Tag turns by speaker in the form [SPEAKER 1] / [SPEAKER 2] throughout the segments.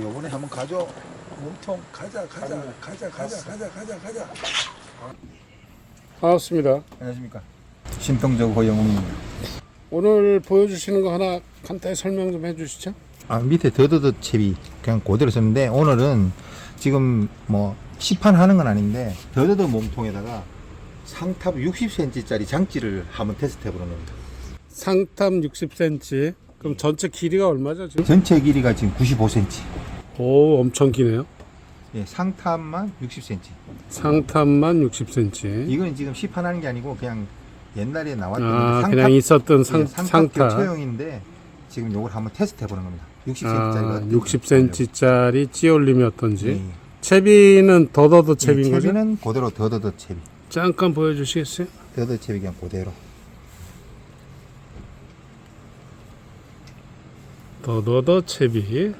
[SPEAKER 1] 요번에 한번 가죠. 몸통 가자 가자 가자 가자 가자 가자 가자.
[SPEAKER 2] 반갑습니다.
[SPEAKER 1] 안녕하십니까. 신통적 호영웅입니다.
[SPEAKER 2] 오늘 보여주시는 거 하나 간단히 설명 좀 해주시죠.
[SPEAKER 1] 아 밑에 더더더 채비 그냥 그대로 썼는데 오늘은 지금 뭐 시판하는 건 아닌데 더더더 몸통에다가 상탑 60cm짜리 장치를 한번 테스트 해 보는 겁니다.
[SPEAKER 2] 상탑 60cm. 그럼 전체 길이가 얼마죠 지금?
[SPEAKER 1] 전체 길이가 지금 95cm.
[SPEAKER 2] 오 엄청 기네요.
[SPEAKER 1] 예, 상탑만 60cm.
[SPEAKER 2] 상탑만 60cm.
[SPEAKER 1] 이거는 지금 시판하는 게 아니고 그냥 옛날에 나왔던
[SPEAKER 2] 아
[SPEAKER 1] 상탑,
[SPEAKER 2] 그냥 있었던 상,
[SPEAKER 1] 예, 상탑. 교체용인데 지금 요걸 한번 테스트 해보는 겁니다. 60cm짜리가
[SPEAKER 2] 아 60cm짜리 찌올림이 어떤지.
[SPEAKER 1] 예.
[SPEAKER 2] 채비는 더더더 채비인
[SPEAKER 1] 이
[SPEAKER 2] 거죠?
[SPEAKER 1] 채비는 그대로 더더더 채비.
[SPEAKER 2] 잠깐 보여주시겠어요?
[SPEAKER 1] 더더 채비 그냥 그대로.
[SPEAKER 2] 더더더 채비.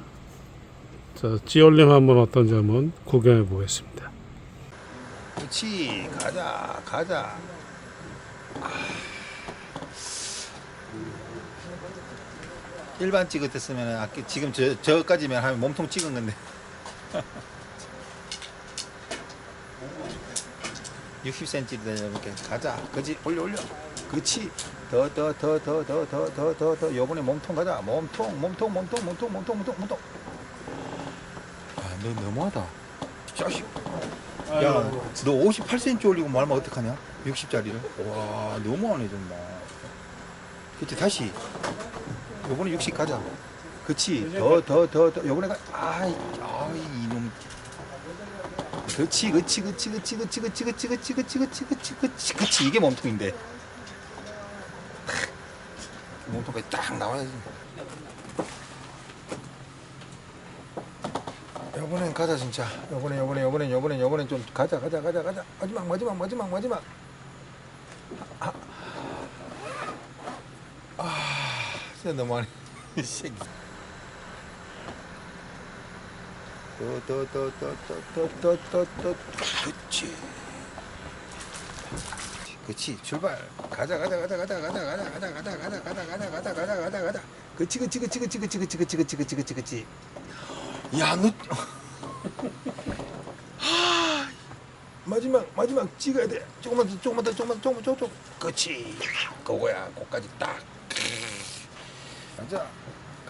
[SPEAKER 2] 자 찌올림 한번 어떤지 한번 구경해 보겠습니다.
[SPEAKER 1] 그렇지. 가자 가자. 일반 찍었으면 아까 지금 저 저까지면 하면 몸통 찍은 건데. 60cm 이렇게 가자. 그지? 올려 올려. 그렇지 더 더 더 더 더 더 더 더더 요번에 몸통 가자 몸통 몸통 몸통 몸통 몸통 몸통 몸통 아너 너무하다 자식 야, 너 58cm 올리고 말면 어떡하냐? 60짜리를? 와, 너무하네, 정말. 그치, 다시. 요번에 60 가자. 그치, 더, 더, 더, 더. 요번에 가, 아이, 아이, 이놈. 그치, 그치, 그치, 그치, 그치, 그치, 그치, 그치, 그치, 그치, 그치, 그치, 그치, 이게 몸통인데. 몸통까지 딱 나와야지. 요번엔 가자 진짜. 요번에 요번에 요번에 요번에 요번에 좀 가자 가자 가자 가자. 마지막 마지막 마지막 마지막. 아, 아 진짜 너무하네. 이 새끼 또또또또또또또또. 그치 그치 출발 가자 가자 가자 가자 가자 가자 가자 가자 가자 가자 가자 가자 가자 가자 가자 그치 그치 그치 그치 그치 그치 그치 그치 그치 그치 그치 야, 너 하, 마지막 마지막 찍어야 돼. 조금만 더, 조금만 더, 조금만 더, 조금만 더, 조금. 그렇지. 그거야. 거기까지 딱. 가자,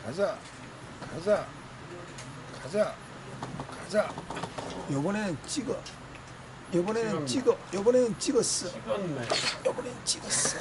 [SPEAKER 1] 가자, 가자, 가자, 가자. 요번에는 찍어. 요번에는 찍어. 요번에는 찍었어. 요번엔 찍었어.